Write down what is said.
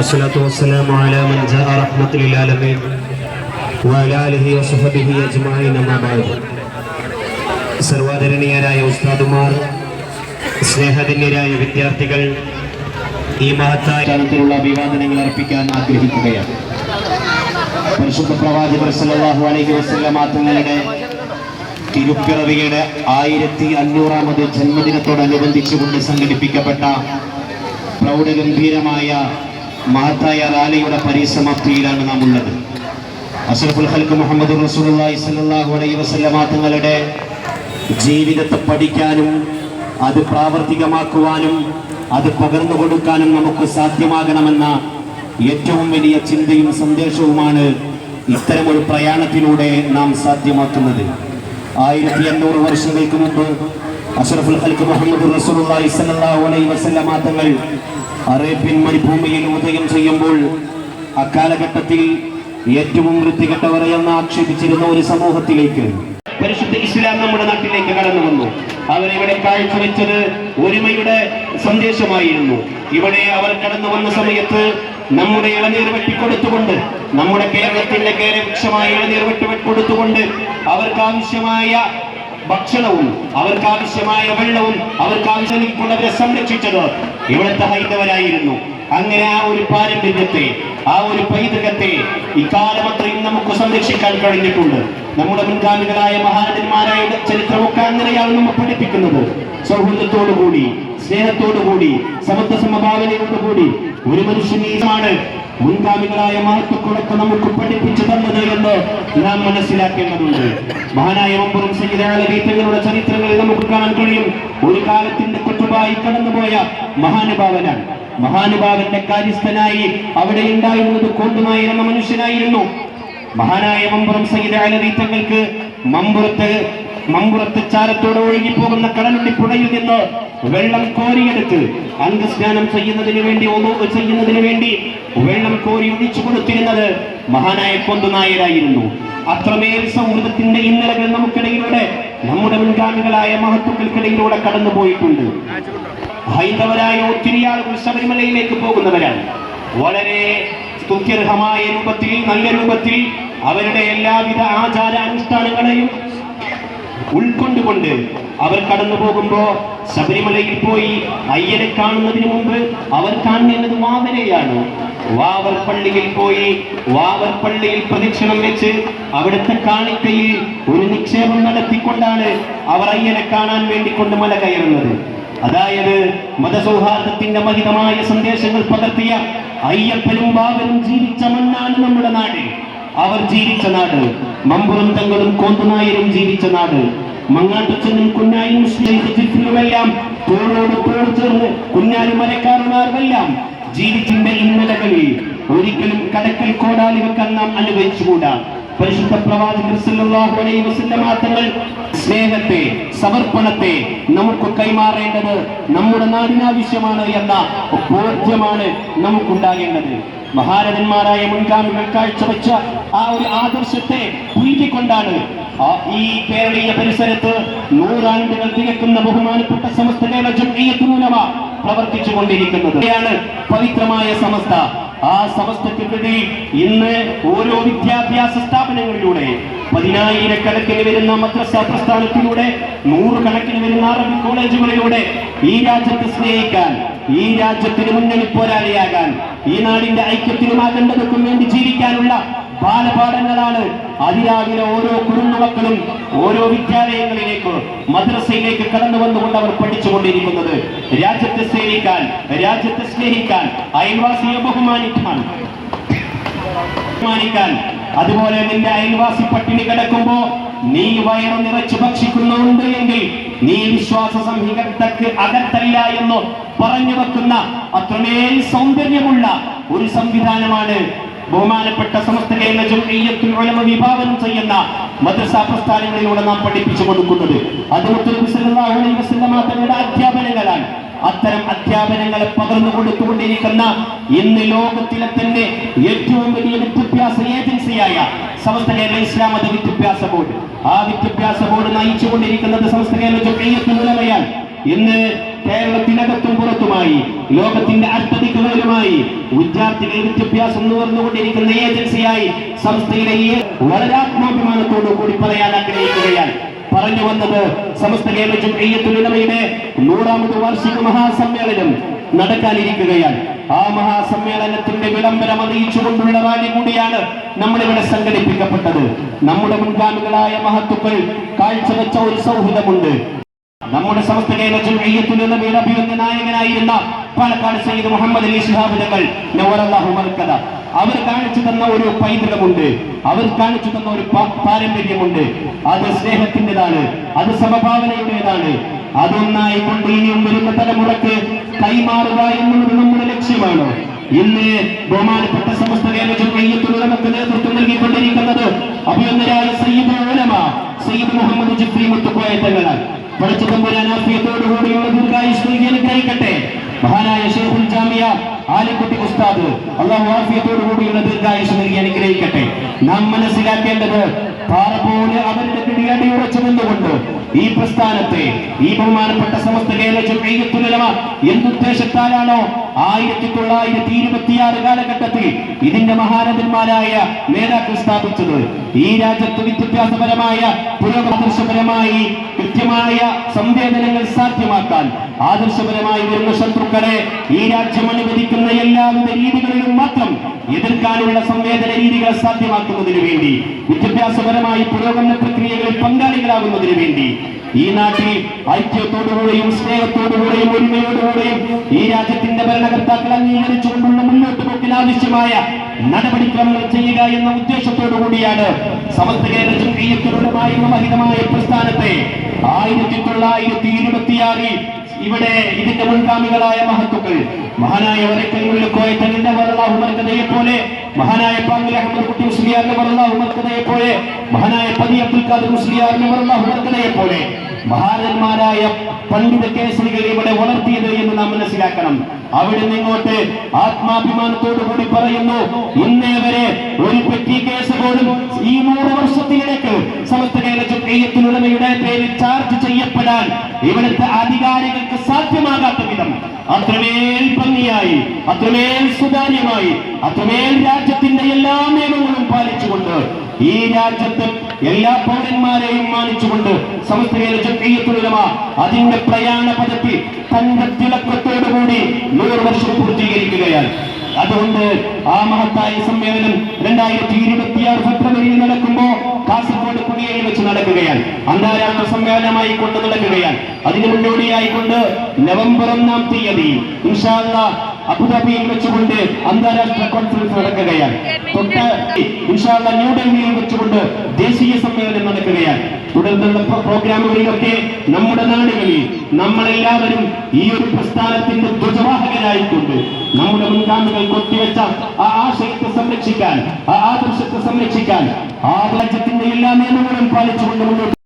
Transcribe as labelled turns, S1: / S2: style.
S1: അസ്സലാത്തു വസ്സലാമു അലാ മൻ ജാഅ റഹ്മത്തിൽ ലിൽ ആലമീൻ വഅലാ ആലിഹി വസ്ഹബിഹി അജ്മഈൻ അമ്മാ ബഅദ് സർവാദരണീയരായ ഉസ്താദുമാർ സ്നേഹധന്യരായ വിദ്യാർത്ഥികൾ ഈ മഹത്തായ തരത്തിലുള്ള അഭിവാദനങ്ങൾ അർപ്പിക്കാൻ ആഗ്രഹിക്കുകയാണ്. പരിശുദ്ധ പ്രവാചകർ സല്ലല്ലാഹു അലൈഹി വസല്ലം തങ്ങളുടെ തിരുപ്പിറവിയുടെ ആയിരത്തി അഞ്ഞൂറാമത് ജന്മദിനത്തോടനുബന്ധിച്ചുകൊണ്ട് സംഘടിപ്പിക്കപ്പെട്ട പ്രൗഢഗംഭീരമായ മഹത്തായ റാലിയുടെ പരിസമാപ്തിയിലാണ് നാം ഉള്ളത് അഷറഫുൽ ഹൽക്ക് മുഹമ്മദ് റസൂലുള്ളാഹി സ്വല്ലല്ലാഹു അലൈഹി വസല്ലമ തങ്ങളുടെ ജീവിതത്തെ പഠിക്കാനും അത് പ്രാവർത്തികമാക്കുവാനും അത് പകർന്നു കൊടുക്കാനും നമുക്ക് സാധ്യമാകണമെന്ന ഏറ്റവും വലിയ ചിന്തയും സന്ദേശവുമാണ് ഇത്തരമൊരു പ്രയാണത്തിലൂടെ നാം സാധ്യമാക്കുന്നത്. ആയിരത്തി എണ്ണൂറ് വർഷങ്ങൾക്ക് മുമ്പ് അഷറഫുൽ ഹൽക്ക് മുഹമ്മദ് റസൂലുള്ളാഹി സ്വല്ലല്ലാഹു അലൈഹി വസല്ലമ തങ്ങൾ അറേബ്യൻ മരുഭൂമിയിൽ ഉദയം ചെയ്യുമ്പോൾ അക്കാലഘട്ടത്തിൽ ഏറ്റവും വൃത്തികെട്ടവർ എന്ന് ആക്ഷേപിച്ചിരുന്ന ഒരു സമൂഹത്തിലേക്ക് പരിശുദ്ധ ഇസ്ലാം നമ്മുടെ നാട്ടിലേക്ക് കടന്നു വന്നു. അവരിവിടെ കാഴ്ചവെച്ചത് ഒരുമയുടെ സന്ദേശമായിരുന്നു. ഇവിടെ അവർ കടന്നു വന്ന സമയത്ത് നമ്മുടെ ഇളനീർ വെട്ടിക്കൊടുത്തുകൊണ്ട് നമ്മുടെ കേരളത്തിന്റെ കേരവൃക്ഷമായ ഇളനീർ വെട്ടി കൊടുത്തുകൊണ്ട് അവർക്ക് ആവശ്യമായ ഭക്ഷണവും അവർക്ക് ആവശ്യമായ വെള്ളവും അവർക്ക് ആവശ്യമുള്ളവരെ സംരക്ഷിച്ചത് ഇവിടുത്തെ ഹൈന്ദവരായിരുന്നു. അങ്ങനെ ആ ഒരു പാരമ്പര്യത്തെ ആ ഒരു പൈതൃകത്തെ ഇക്കാലമത്രയും നമുക്ക് സംരക്ഷിക്കാൻ കഴിഞ്ഞിട്ടുണ്ട്. നമ്മുടെ മുൻഗാമികളായ മഹാരഥന്മാരായ ചരിത്രമൊക്കെ അങ്ങനെയാണ് നമ്മൾ പഠിപ്പിക്കുന്നത്. സൗഹൃദത്തോടുകൂടി സ്നേഹത്തോടുകൂടി സമത്വ സമഭാവനയോടുകൂടി ഒരു മനുഷ്യനീയമാണ് മുൻഗാമികളായ മഹത്വക്കളൊക്കെ നമുക്ക് പഠിപ്പിച്ചു തന്നത് എന്ന് നാം മനസ്സിലാക്കേണ്ടതുണ്ട്. മഹാനായ മമ്പുറം സയ്യിദാലീത്തങ്ങളുടെ ചരിത്രങ്ങളിൽ നമുക്ക് കാണാൻ കഴിയും. ഒരു കാലത്തിന്റെ കുറ്റുപായി കടന്നുപോയ മഹാനുഭാവനാണ്. മഹാനുഭാവന്റെ കാര്യസ്ഥനായി അവിടെ ഉണ്ടായിരുന്നത് കോണ്ടുമായി എന്ന മനുഷ്യനായിരുന്നു. മഹാനായ മമ്പുറം സയ്യിദ് തങ്ങൾക്ക് മമ്പുറത്ത് മമ്പുറത്ത് ചാരത്തോടെ ഒഴുകി പോകുന്ന കടലുണ്ടി പുഴയിൽ നിന്ന് വെള്ളം കോരിയെടുത്ത് അംഗസ്നാനം ചെയ്യുന്നതിന് വേണ്ടി ചെയ്യുന്നതിന് വേണ്ടി വെള്ളം കോരി ഒഴിച്ചു കൊടുത്തിരുന്നത് മഹാനായ കൊന്തുനായരായിരുന്നു അത്രമേൽ സൗഹൃദത്തിന്റെ ഇന്നലകൾ നമുക്കിടയിലൂടെ നമ്മുടെ മുൻഗാമികളായ മഹത്വങ്ങൾക്കിടയിലൂടെ കടന്നു പോയിട്ടുണ്ട് ഹൈന്ദവരായ ഒത്തിരി ആളുകൾ ശബരിമലയിലേക്ക് പോകുന്നവരാണ്. വളരെ സ്തുത്യർഹമായ രൂപത്തിൽ നല്ല രൂപത്തിൽ അവരുടെ എല്ലാവിധ ആചാര അനുഷ്ഠാനങ്ങളെയും ഉൾക്കൊണ്ടുകൊണ്ട് അവർ കടന്നു പോകുമ്പോ ശബരിമലയിൽ പോയി അയ്യനെ കാണുന്നതിന് മുമ്പ് അവർ കാണുന്നത് വാവരെയാണ്. വാവർ പള്ളിയിൽ പോയി വാവർ പള്ളിയിൽ പ്രദക്ഷിണം വെച്ച് അവിടുത്തെ കാണിക്കയിൽ ഒരു നിക്ഷേപം നടത്തിക്കൊണ്ടാണ് അവർ അയ്യനെ കാണാൻ വേണ്ടി കൊണ്ട് മല കയറുന്നത്. അതായത് മതസൗഹാർദ്ദത്തിന്റെ മഹിതമായ സന്ദേശങ്ങൾ പകർത്തിയ അയ്യപ്പനും ബാബനും ജീവിച്ച മണ്ണാണ് നമ്മുടെ നാട്. അവർ ജീവിച്ച നാട്. മമ്പുറം തങ്ങളും കോന്തുനായരും ജീവിച്ച നാട്. മങ്ങാട്ടുച്ചനും കുഞ്ഞായും ജിഫിലുമെല്ലാം തോളോട് തോൾ ചേർന്ന് കുഞ്ഞാലും മരക്കാരന്മാരുമെല്ലാം ജീവിച്ചിന്റെ ഇന്നലകളിൽ. ഒരിക്കലും കടക്കൽ കോടാലി വെക്കാൻ നാം അനുഭവിച്ചുകൂടാ പരിശുദ്ധ പ്രവാചകർ അലൈഹി വസല്ലമ തങ്ങൾ സ്നേഹത്തെ സമർപ്പണത്തെ നമുക്ക് കൈമാറേണ്ടത് നമ്മുടെ നാടിനാവശ്യമാണ് എന്ന ബോധ്യമാണ് നമുക്കുണ്ടാകേണ്ടത്. മഹാരഥന്മാരായ മുൻഗാമികൾ കാഴ്ചവെച്ച ആ ഒരു ആദർശത്തെ പുൽകിക്കൊണ്ടാണ് ഈ കേരളീയ പരിസരത്ത് നൂറാണ്ടുകൾ തികക്കുന്ന ബഹുമാനപ്പെട്ട സമസ്ത കേരള ജംഇയ്യത്തുലമ പ്രവർത്തിച്ചു കൊണ്ടിരിക്കുന്നത് പവിത്രമായ സമസ്ത. ആ സമസ്തക്കെതിരെ ഇന്ന് ഓരോ വിദ്യാഭ്യാസ സ്ഥാപനങ്ങളിലൂടെ പതിനായിരക്കണക്കിന് വരുന്ന മദ്രസ പ്രസ്ഥാനത്തിലൂടെ നൂറുകണക്കിന് വരുന്ന അറബി കോളേജുകളിലൂടെ ഈ രാജ്യത്തെ സ്നേഹിക്കാൻ ഈ രാജ്യത്തിന് മുന്നണി പോരാളിയാകാൻ ഈ നാടിന്റെ ഐക്യത്തിനുമാകേണ്ടതൊക്കെ വേണ്ടി ജീവിക്കാനുള്ള ബാലപാഠങ്ങളാണ് അതിരാവിലെ ഓരോ കുടുംബമക്കളും ഓരോ വിദ്യാലയങ്ങളിലേക്ക് മദ്രസയിലേക്ക് കടന്നു വന്നുകൊണ്ട് അവർ പഠിച്ചുകൊണ്ടിരിക്കുന്നത്. രാജ്യത്തെ സേവിക്കാൻ രാജ്യത്തെ സ്നേഹിക്കാൻ അയൽവാസിയെ ബഹുമാനിക്കാൻ. ബഹുമാനിക്കാൻ. അതുപോലെ നിന്റെ അയൽവാസി പട്ടിണി കിടക്കുമ്പോ നീ വയറ് നിറച്ച് ഭക്ഷിക്കുന്നുണ്ട് എങ്കിൽ നീ വിശ്വാസ സംഹിതക്ക് അകത്തല്ല എന്ന് പറഞ്ഞു വെക്കുന്ന അത്രമേൽ സൗന്ദര്യമുള്ള ഒരു സംവിധാനമാണ് ബഹുമാനപ്പെട്ട സമസ്ത കേരള ജംഇയ്യത്തുൽ ഉലമ വിഭാവനം ചെയ്യുന്ന മദ്രസ പ്രസ്ഥാനങ്ങളിലൂടെ നാം പഠിപ്പിച്ചു കൊടുക്കുന്നത്. അത് സല്ലല്ലാഹു അലൈഹി വസല്ലമ തങ്ങളുടെ അധ്യാപനങ്ങളാണ്. അത്തരം അധ്യാപനങ്ങളെ പകർന്നു കൊടുത്തുകൊണ്ടിരിക്കുന്ന ഇന്ന് ലോകത്തിലെ തന്നെ ഏറ്റവും വലിയ വിദ്യാഭ്യാസ ഏജൻസിയായ സമസ്ത കേരള ഇസ്ലാം മത വിദ്യാഭ്യാസ ബോർഡ്. ആ വിദ്യാഭ്യാസ ബോർഡ് നയിച്ചുകൊണ്ടിരിക്കുന്നത് സമസ്ത കേരള ജംഇയ്യത്തുൽ ഉലമയാണ്. ഇന്ന് കേരളത്തിനകത്തും പുറത്തുമായി ലോകത്തിന്റെ അർത്ഥദിക്കുകളിലുമായി വിദ്യാർത്ഥികൾ വിദ്യാഭ്യാസം നുകർന്നുകൊണ്ടിരിക്കുന്ന ഏജൻസിയായി സംസ്ഥയിലെ ഈ വളരെ ആത്മാഭിമാനത്തോടു കൂടി പറയാൻ ആഗ്രഹിക്കുകയാണ്. പറഞ്ഞു വന്നത് സമസ്ത കേരള ജുമയ്യത്തുലമയുടെ നൂറാമത് വാർഷിക മഹാസമ്മേളനം നടക്കാനിരിക്കുകയാണ്. ആ മഹാസമ്മേളനത്തിന്റെ വിളംബരം അറിയിച്ചുകൊണ്ടുള്ള റാലി കൂടിയാണ് നമ്മളിവിടെ സംഘടിപ്പിക്കപ്പെട്ടത്. നമ്മുടെ മുൻഗാമികളായ മഹത്തുക്കൾ കാഴ്ചവെച്ച ഒരു സൗഹൃദമുണ്ട്. നമ്മുടെ സമസ്ത നിന്ന് നബി എന്ന നായകനായിരുന്ന പാലക്കാട് സയ്യിദ് മുഹമ്മദ് അലി ശിഹാബ് തങ്ങൾ നവറല്ലാഹു മർക്കദ. അവർ കാണിച്ചു തന്ന ഒരു പൈതൃകമുണ്ട്. അവർ കാണിച്ചു തന്ന ഒരു പാരമ്പര്യമുണ്ട്. അത് സ്നേഹത്തിന്റെതാണ്. അത് സമഭാവനയുടേതാണ്. അതൊന്നായി കൊണ്ട് ഇനിയും വരുന്ന തലമുറയ്ക്ക് കൈമാറുക എന്നുള്ളത് നമ്മുടെ ലക്ഷ്യമാണ്. ഇന്ന് ബഹുമാനപ്പെട്ട സമസ്ത കേരള നമുക്ക് നേതൃത്വം നൽകിക്കൊണ്ടിരിക്കുന്നത് അഭിയന്തരായ സയ്യിദ് ഉലമ സയ്യിദ് മുഹമ്മദ് ജിഫ്രി മുത്തുക്കോയ തങ്ങളാണ്. ആഫിയത്തോടുകൂടിയുള്ള ദീർഘായുസ് നൽകി അനുഗ്രഹിക്കട്ടെ മഹാനായ ഷെയ്ഖുൽ ജാമിയ ആലിക്കുട്ടി ഉസ്താദ് അള്ളാഹു ആഫിയത്തോടുകൂടിയുള്ള ദീർഘായുസ് നൽകി അനുഗ്രഹിക്കട്ടെ. നാം മനസ്സിലാക്കേണ്ടത് പാറ പോലെ അവരുടെ പിടിയടി ഉറച്ചു നിന്നുകൊണ്ട് ഈ പ്രസ്ഥാനത്തെ ഈ ബഹുമാനപ്പെട്ട സമസ്ത കേരള എന്തുദ്ദേശത്താലാണോ ആയിരത്തി തൊള്ളായിരത്തി ഇരുപത്തിയാറ് കാലഘട്ടത്തിൽ ഇതിന്റെ മഹാനന്ദന്മാരായ നേതാക്കൾ സ്ഥാപിച്ചത്. ഈ രാജ്യത്ത് വിദ്യാഭ്യാസപരമായ പുരോഗാദർശപരമായി കൃത്യമായ സംവേദനങ്ങൾ സാധ്യമാക്കാൻ ആദർശപരമായി വരുന്ന ശത്രുക്കളെ ഈ രാജ്യം അനുവദിക്കുന്ന എല്ലാവിധ രീതികളിലും മാത്രം എതിർക്കാനുള്ള സംവേദന രീതികൾ സാധ്യമാക്കുന്നതിന് വേണ്ടി വിദ്യാഭ്യാസപരമായി പുരോഗമന പ്രക്രിയകളിൽ പങ്കാളികളാകുന്നതിന് വേണ്ടി ഈ നാട്ടിൽ ഐക്യത്തോടുകൂടെയും സ്നേഹത്തോടുകൂടെയും ഒരുമയോടുകൂടെയും ഈ രാജ്യത്തിന്റെ ഭരണകർത്താക്കൾ അംഗീകരിച്ചുകൊണ്ടുള്ള മുന്നോട്ട് പോക്കിൽ ആവശ്യമായ നടപടിക്രമങ്ങൾ ചെയ്യുക എന്ന ഉദ്ദേശത്തോടു കൂടിയാണ് സമസ്ത കേരള ജംഇയ്യത്തുലമായ മഹിതമായ പ്രസ്ഥാനത്തെ ആയിരത്തി തൊള്ളായിരത്തി ഇരുപത്തിയാറിൽ ഇവിടെ ഇതിന്റെ മുൻഗാമികളായ മഹത്തുക്കൾ. മഹാനായ വരക്കങ്ങളിൽ കോയത്തലിന്റെ വറലാഹു മർക്കതയെ പോലെ മഹാനായ പാങ്ങിൽ അഹമ്മദ് കുട്ടി പോലെ മഹാനായ പതി അബ്ദുൽ ഖാദർ മുസ്ലിയാറിന്റെ വറലാഹുമർക്കതയെ പോലെ മഹാരന്മാരായ പണ്ഡിത കേസരികൾ ഇവിടെ വളർത്തിയത് എന്ന് നാം മനസ്സിലാക്കണം. അവിടെ നിങ്ങോട്ട് ആത്മാഭിമാനത്തോടു കൂടി പറയുന്നു ഇന്നേ വരെ ഒരു പെട്ടി കേസ് പോലും ഈ നൂറ് വർഷത്തിനിടയ്ക്ക് സമസ്ത ജംഇയ്യത്തുലമയുടെ പേരിൽ ചാർജ് ചെയ്യപ്പെടാൻ ഇവിടുത്തെ അധികാരികൾക്ക് സാധ്യമാകാത്ത വിധം അത്രമേൽ ഭംഗിയായി അത്രമേൽ സുതാര്യമായി അത്രമേൽ രാജ്യത്തിന്റെ എല്ലാ നിയമങ്ങളും പാലിച്ചുകൊണ്ട് ഈ രാജ്യത്ത് എല്ലാ പൗരന്മാരെയും മാനിച്ചുകൊണ്ട് ജംഇയ്യത്തുലമ അതിന്റെ പ്രയാണ പദത്തിൽ തന്റെ തിളക്കത്തോടുകൂടി നൂറ് വർഷം പൂർത്തീകരിക്കുകയാണ്. അതുകൊണ്ട് ആ മഹത്തായ സമ്മേളനം രണ്ടായിരത്തി ഇരുപത്തിയാറ് ഫെബ്രുവരിയിൽ നടക്കുമ്പോ കാസർഗോഡ് നടക്കുകയാണ്. അന്താരാഷ്ട്ര സമ്മേളനമായി കൊണ്ട് നടക്കുകയാണ്. അതിന് മുന്നോടിയായിക്കൊണ്ട് നവംബർ ഒന്നാം തീയതി അബുദാബിയിൽ വെച്ചുകൊണ്ട് അന്താരാഷ്ട്ര കോൺഫറൻസ് നടക്കുകയാണ്. തൊട്ട് ഇൻഷാ അല്ലാഹ് ന്യൂഡൽഹിയിൽ വെച്ചുകൊണ്ട് ദേശീയ സമ്മേളനം നടക്കുകയാണ്. തുടർന്നുള്ള പ്രോ- പ്രോഗ്രാമുകളിലൊക്കെ നമ്മുടെ നാടുകളിൽ നമ്മളെല്ലാവരും ഈ ഒരു പ്രസ്ഥാനത്തിന്റെ ധ്വജവാഹകരായിക്കൊണ്ട് നമ്മുടെ മുൻഗാമികൾ കൊത്തിവെച്ച ആ ആശയത്തെ സംരക്ഷിക്കാൻ ആ ആദർശത്തെ സംരക്ഷിക്കാൻ ആ രാജ്യത്തിന്റെ എല്ലാ നിയമങ്ങളും പാലിച്ചുകൊണ്ട് മുന്നോട്ട്